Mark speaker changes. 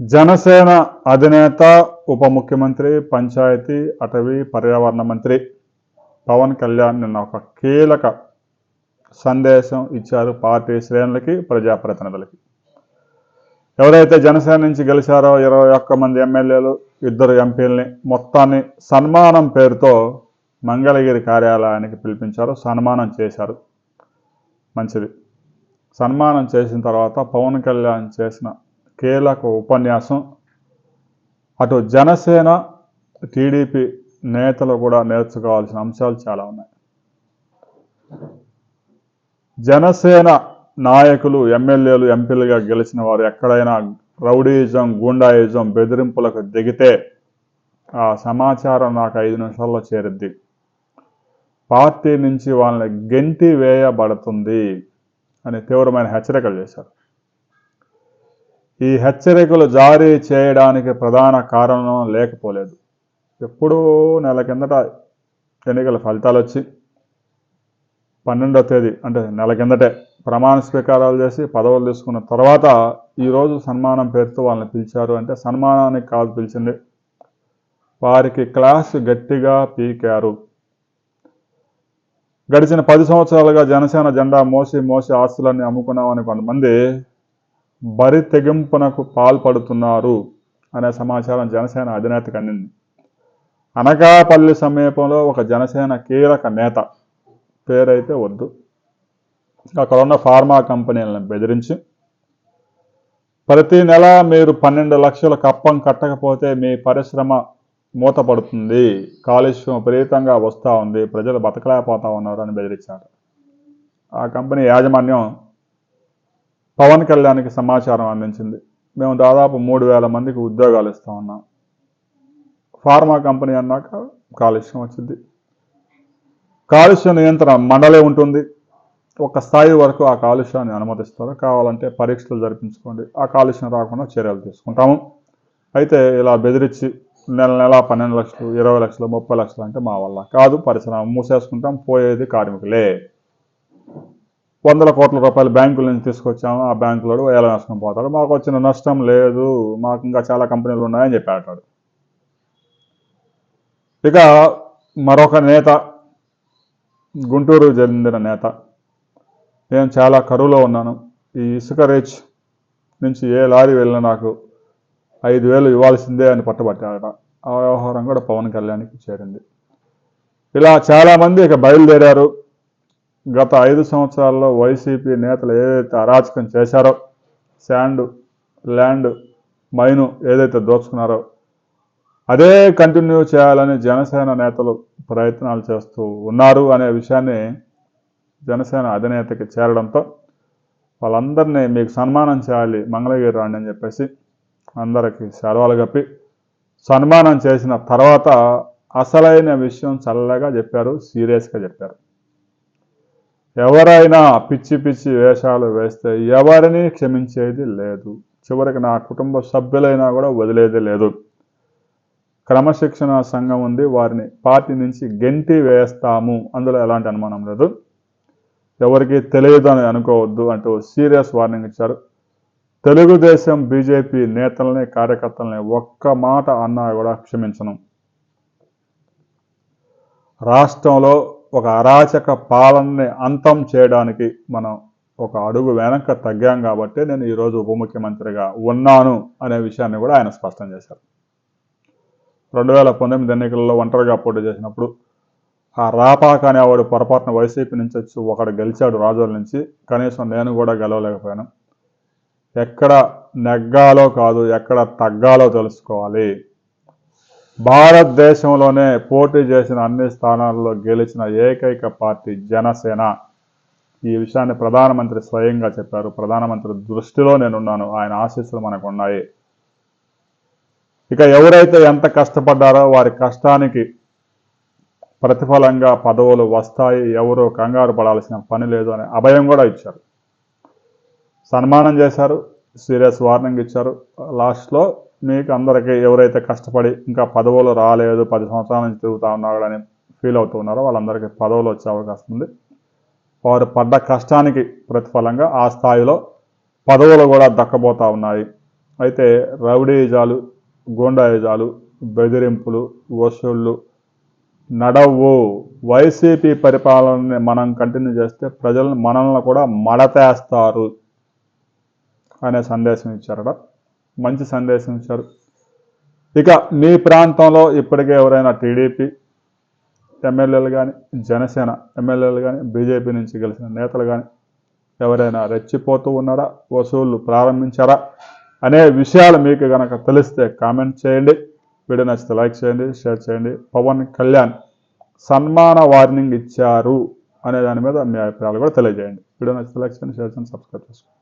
Speaker 1: జనసేన అధినేత ఉప ముఖ్యమంత్రి పంచాయతీ అటవీ పర్యావరణ మంత్రి పవన్ కళ్యాణ్ నిన్న ఒక కీలక సందేశం ఇచ్చారు పార్టీ శ్రేణులకి ప్రజాప్రతినిధులకి. ఎవరైతే జనసేన నుంచి గెలిచారో ఇరవై ఒక్క మంది ఎమ్మెల్యేలు ఇద్దరు ఎంపీలని మొత్తాన్ని సన్మానం పేరుతో మంగళగిరి కార్యాలయానికి పిలిపించారు సన్మానం చేశారు. మంచిది. సన్మానం చేసిన తర్వాత పవన్ కళ్యాణ్ చేసిన కీలక ఉపన్యాసం. అటు జనసేన టీడీపీ నేతలు కూడా నేర్చుకోవాల్సిన అంశాలు చాలా ఉన్నాయి. జనసేన నాయకులు ఎమ్మెల్యేలు ఎంపీలుగా గెలిచిన వారు ఎక్కడైనా రౌడీయిజం గూండాయిజం బెదిరింపులకు దిగితే ఆ సమాచారం నాకు ఐదు నిమిషాల్లో చేరుద్ది. పార్టీ నుంచి వాళ్ళని గెంటి వేయబడుతుంది అని తీవ్రమైన హెచ్చరికలు చేశారు. ఈ హెచ్చరికలు జారీ చేయడానికి ప్రధాన కారణం లేకపోలేదు. ఎప్పుడూ నెల కిందట ఎన్నికల ఫలితాలు వచ్చి పన్నెండో తేదీ అంటే నెల కిందటే ప్రమాణ స్వీకారాలు చేసి పదవులు తీసుకున్న తర్వాత ఈరోజు సన్మానం పేరుతో వాళ్ళని పిలిచారు అంటే సన్మానానికి కాదు పిలిచింది. వారికి క్లాస్ గట్టిగా పీకారు. గడిచిన పది సంవత్సరాలుగా జనసేన జెండా మోసి మోసి ఆస్తులన్నీ అమ్ముకున్నామని కొంతమంది బరి తెగింపునకు పాల్పడుతున్నారు అనే సమాచారం జనసేన అధినేతకు అందింది. అనకాపల్లి సమీపంలో ఒక జనసేన కీలక నేత పేరైతే వద్దు. అక్కడ ఉన్న ఫార్మా కంపెనీలను బెదిరించి ప్రతి నెల మీరు పన్నెండు లక్షల కప్పం కట్టకపోతే మీ పరిశ్రమ మూతపడుతుంది. కాలుష్యం విపరీతంగా వస్తూ ఉంది. ప్రజలు బతకలేకపోతా ఉన్నారు అని బెదిరించారు. ఆ కంపెనీ యాజమాన్యం పవన్ కళ్యాణ్కి సమాచారం అందించింది. మేము దాదాపు మూడు వేల మందికి ఉద్యోగాలు ఇస్తా ఉన్నాం. ఫార్మా కంపెనీ అన్నాక కాలుష్యం వచ్చింది. కాలుష్య నియంత్రణ మండలే ఉంటుంది. ఒక స్థాయి వరకు ఆ కాలుష్యాన్ని అనుమతిస్తారు. కావాలంటే పరీక్షలు జరిపించుకోండి. ఆ కాలుష్యం రాకుండా చర్యలు తీసుకుంటాము. అయితే ఇలా బెదిరించి నెల నెల పన్నెండు లక్షలు ఇరవై లక్షలు ముప్పై లక్షలు అంటే మా వల్ల కాదు. పరిశ్రమ మూసేసుకుంటాం. పోయేది కార్మికులే. వందల కోట్ల రూపాయలు బ్యాంకుల నుంచి తీసుకొచ్చాము. ఆ బ్యాంకులో వేల నష్టం పోతాడు. మాకు వచ్చిన నష్టం లేదు. మాకు ఇంకా చాలా కంపెనీలు ఉన్నాయని చెప్పాడు ఇక మరొక నేత గుంటూరు చెందిన నేత. నేను చాలా కరువులో ఉన్నాను. ఈ ఇసుక రేచ్ నుంచి ఏ లారీ వెళ్ళినా నాకు ఐదు వేలు ఇవ్వాల్సిందే అని పట్టుబట్టాడట. ఆ వ్యవహారం కూడా పవన్ కళ్యాణ్కి చేరింది. ఇలా చాలామంది ఇక బయలుదేరారు. గత ఐదు సంవత్సరాల్లో వైసీపీ నేతలు ఏదైతే అరాచకం చేశారో శాండ్ ల్యాండ్ మైను ఏదైతే దోచుకున్నారో అదే కంటిన్యూ చేయాలని జనసేన నేతలు ప్రయత్నాలు చేస్తూ ఉన్నారు అనే విషయాన్ని జనసేన అధినేతకి చేరడంతో వాళ్ళందరినీ మీకు సన్మానం చేయాలి మంగళగిరి రాండి అని చెప్పేసి అందరికీ సెలవులు కప్పి సన్మానం చేసిన తర్వాత అసలైన విషయం చల్లగా చెప్పారు సీరియస్గా చెప్పారు. ఎవరైనా పిచ్చి పిచ్చి వేషాలు వేస్తే ఎవరిని క్షమించేది లేదు. చివరికి నా కుటుంబ సభ్యులైనా కూడా వదిలేది లేదు. క్రమశిక్షణ సంఘం ఉంది వారిని పార్టీ నుంచి గెంటి వేస్తాము. అందులో ఎలాంటి అనుమానం లేదు. ఎవరికి తెలియదు అని అనుకోవద్దు అంటూ సీరియస్ వార్నింగ్ ఇచ్చారు. తెలుగుదేశం బీజేపీ నేతల్ని కార్యకర్తల్ని ఒక్క మాట అన్నా కూడా క్షమించను. రాష్ట్రంలో ఒక అరాచక పాలనని అంతం చేయడానికి మనం ఒక అడుగు వెనక తగ్గాం కాబట్టి నేను ఈరోజు ఉప ముఖ్యమంత్రిగా ఉన్నాను అనే విషయాన్ని కూడా ఆయన స్పష్టం చేశారు. రెండు వేల పంతొమ్మిది ఎన్నికల్లో ఒంటరిగా పోటీ చేసినప్పుడు ఆ రాపాక అనేవాడు పొరపాటున వైసీపీ నుంచి వచ్చి ఒకడు గెలిచాడు రాజుల నుంచి. కనీసం నేను కూడా గెలవలేకపోయాను. ఎక్కడ నెగ్గాలో కాదు ఎక్కడ తగ్గాలో తెలుసుకోవాలి. భారతదేశంలోనే పోటీ చేసిన అన్ని స్థానాల్లో గెలిచిన ఏకైక పార్టీ జనసేన. ఈ విషయాన్ని ప్రధానమంత్రి స్వయంగా చెప్పారు. ప్రధానమంత్రి దృష్టిలో నేనున్నాను. ఆయన ఆశీస్సులు మనకు ఉన్నాయి ఇక ఎవరైతే ఎంత కష్టపడ్డారో వారి కష్టానికి ప్రతిఫలంగా పదవులు వస్తాయి. ఎవరు కంగారు పడాల్సిన పని లేదు అనే అభయం కూడా ఇచ్చారు. సన్మానం చేశారు. సీరియస్ వార్నింగ్ ఇచ్చారు. లాస్ట్లో మీకు అందరికీ ఎవరైతే కష్టపడి ఇంకా పదవులు రాలేదు పది సంవత్సరాల నుంచి తిరుగుతూ ఉన్నాడు అని ఫీల్ అవుతూ ఉన్నారో వాళ్ళందరికీ పదవులు వచ్చే అవకాశం ఉంది. వారు పడ్డ కష్టానికి ప్రతిఫలంగా ఆ స్థాయిలో పదవులు కూడా దక్కబోతా ఉన్నాయి. అయితే రౌడీజాలు గూండాయిజాలు బెదిరింపులు వసూళ్ళు నడవు. వైసీపీ పరిపాలనని మనం కంటిన్యూ చేస్తే ప్రజలను మనల్ని కూడా మడతేస్తారు అనే సందేశం ఇచ్చారట. మంచి సందేశం ఇచ్చారు. ఇక మీ ప్రాంతంలో ఇప్పటికే ఎవరైనా టీడీపీ ఎమ్మెల్యేలు కానీ జనసేన ఎమ్మెల్యేలు కానీ బీజేపీ నుంచి గెలిచిన నేతలు కానీ ఎవరైనా రెచ్చిపోతూ ఉన్నారా? వసూళ్ళు ప్రారంభించారా? అనే విషయాలు మీకు కనుక తెలిస్తే కామెంట్ చేయండి. వీడియో నచ్చితే లైక్ చేయండి షేర్ చేయండి. పవన్ కళ్యాణ్ సన్మాన వార్నింగ్ ఇచ్చారు అనే దాని మీద మీ అభిప్రాయాలు కూడా తెలియజేయండి. వీడియో నచ్చితే లైక్ చేయండి షేర్ చేయండి సబ్స్క్రైబ్ చేసుకోండి.